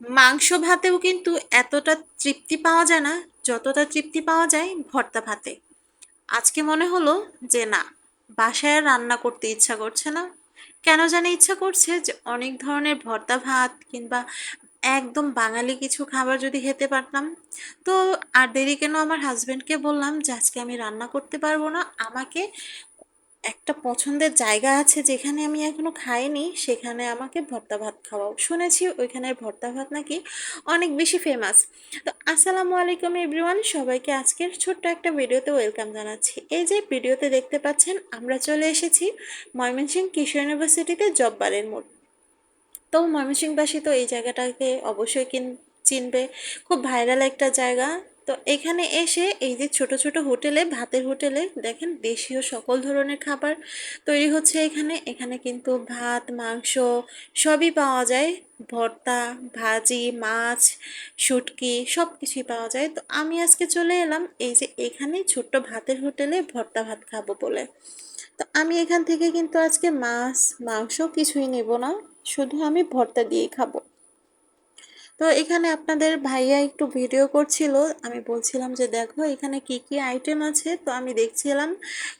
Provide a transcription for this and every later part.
মাংস ভাতেও কিন্তু এতটা তৃপ্তি পাওয়া যায় না, যতটা তৃপ্তি পাওয়া যায় ভর্তা ভাতে। আজকে মনে হলো যে না, বাসায় রান্না করতে ইচ্ছা করছে না। কেন জানি ইচ্ছা করছে যে অনেক ধরনের ভর্তা ভাত কিংবা একদম বাঙালি কিছু খাবার যদি খেতে পারতাম। তো আর দেরি কেন আমার হাজব্যান্ডকে বললাম যে আজকে আমি রান্না করতে পারব না, আমাকে একটা পছন্দের জায়গা আছে যেখানে আমি এখনও খাইনি, সেখানে আমাকে ভর্তা ভাত খাওয়াও। শুনেছি ওইখানের ভর্তা ভাত নাকি অনেক বেশি ফেমাস তো আসসালামু আলাইকুম এভরিওয়ান সবাইকে আজকের ছোট্ট একটা ভিডিওতে ওয়েলকাম জানাচ্ছি। এই যে ভিডিওতে দেখতে পাচ্ছেন, আমরা চলে এসেছি ময়মনসিংহ কৃষি ইউনিভার্সিটিতে জববারের মোড়। তো ময়মনসিংহবাসী তো এই জায়গাটাকে অবশ্যই কিন, চিনবে। খুব ভাইরাল একটা জায়গা। তো এখানে এসে এই যে ছোট ছোট হোটেলে, ভাতের হোটেলে দেখেন দেশীয় সকল ধরনের খাবার তৈরি হচ্ছে এখানে। এখানে কিন্তু ভাত, মাংস সবই পাওয়া যায়। ভর্তা, ভাজি, মাছ, শুটকি সব কিছুই পাওয়া যায়। তো আমি আজকে চলে এলাম এই যে এখানে ছোট্ট ভাতের হোটেলে ভর্তা ভাত খাব বলে। তো আমি এখান থেকে কিন্তু আজকে মাছ, মাংস কিছুই নেব না। শুধু আমি ভর্তা দিয়েই খাব। তো এখানে আপনাদের ভাইয়া একটু ভিডিও করছিল। আমি বলছিলাম যে, দেখো, এখানে কি কি আইটেম আছে? তো আমি দেখছিলাম।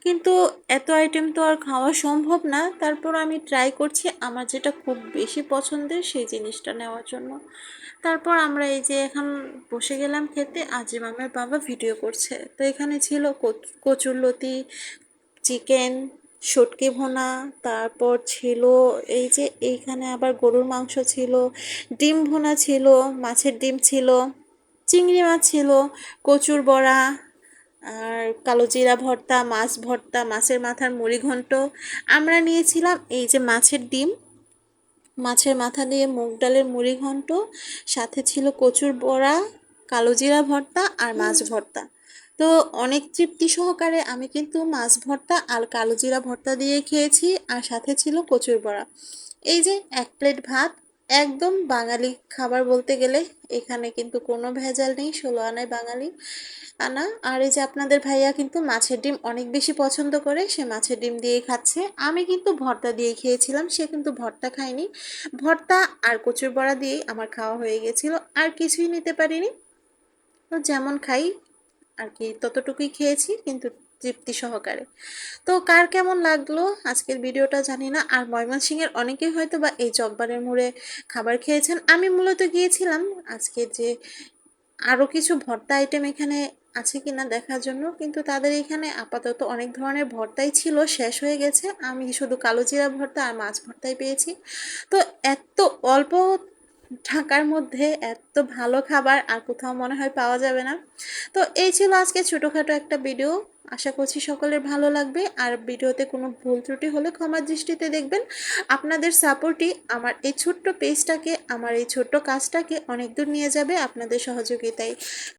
কিন্তু এত আইটেম তো আর খাওয়া সম্ভব না। তারপর আমি ট্রাই করছি আমার যেটা খুব বেশি পছন্দের সেই জিনিসটা নেওয়ার জন্য। তারপর আমরা এই যে এখন বসে গেলাম খেতে, আজিম আমার বাবা ভিডিও করছে। তো এখানে ছিল কচুরলতি, চিকেন শুটকি ভোনা তারপর ছিল এই যে এইখানে আবার গরুর মাংস ছিল ডিম ভোনা ছিল মাছের ডিম ছিল চিংড়ি মাছ ছিল কচুর বড়া আর কালো জিরা ভর্তা মাছ ভর্তা মাছের মাথার মুড়ি ঘন্ট। আমরা নিয়েছিলাম এই যে মাছের ডিম মাছের মাথা দিয়ে মুগ ডালের মুড়ি ঘন্ট সাথে ছিল কচুর বড়া কালো জিরা ভর্তা আর মাছ ভর্তা। তো অনেক তৃপ্তি সহকারে আমি কিন্তু মাছ ভর্তা আর কালো জিরা ভর্তা দিয়ে খেয়েছি আর সাথে ছিল কচুর বড়া। এই যে এক প্লেট ভাত, একদম বাঙালি খাবার বলতে গেলে এখানে কিন্তু কোনো ভেজাল নেই, ষোলো আনায় বাঙালি আনা। আর এই যে আপনাদের ভাইয়া কিন্তু মাছের ডিম অনেক বেশি পছন্দ করে, সে মাছের ডিম দিয়ে খাচ্ছে। আমি কিন্তু ভর্তা দিয়ে খেয়েছিলাম, সে কিন্তু ভর্তা খায়নি। ভর্তা আর কচুর বড়া দিয়েই আমার খাওয়া হয়ে গেছিল, আর কিছুই নিতে পারিনি। তো যেমন খাই আর কি, ততটুকুই খেয়েছি, কিন্তু তৃপ্তি সহকারে। তো কার কেমন লাগল আজকের ভিডিওটা জানি না, আর ময়মনসিংহের অনেকেই হয়তো বা এই জব্বারের মোড়ে খাবার খেয়েছেন। আমি মূলত গিয়েছিলাম আজকে যে আরও কিছু ভর্তা আইটেম এখানে আছে কিনা দেখার জন্য, কিন্তু তাদের এখানে আপাতত অনেক ধরনের ভর্তাই ছিল, শেষ হয়ে গেছে। আমি শুধু কালো জিরা ভর্তা আর মাছ ভর্তাই পেয়েছি। তো এত অল্প ঢাকার মধ্যে এত ভালো খাবার আর কোথাও মনে হয় পাওয়া যাবে না। তো এই ছিল আজকে ছোটোখাটো একটা ভিডিও আশা করছি সকলের ভালো লাগবে। আর ভিডিওতে কোনো ভুল ত্রুটি হলে ক্ষমার দৃষ্টিতে দেখবেন। আপনাদের সাপোর্টই আমার এই ছোট্ট পেজটাকে আমার এই ছোট্ট কাজটাকে অনেক দূর নিয়ে যাবে আপনাদের সহযোগিতায়।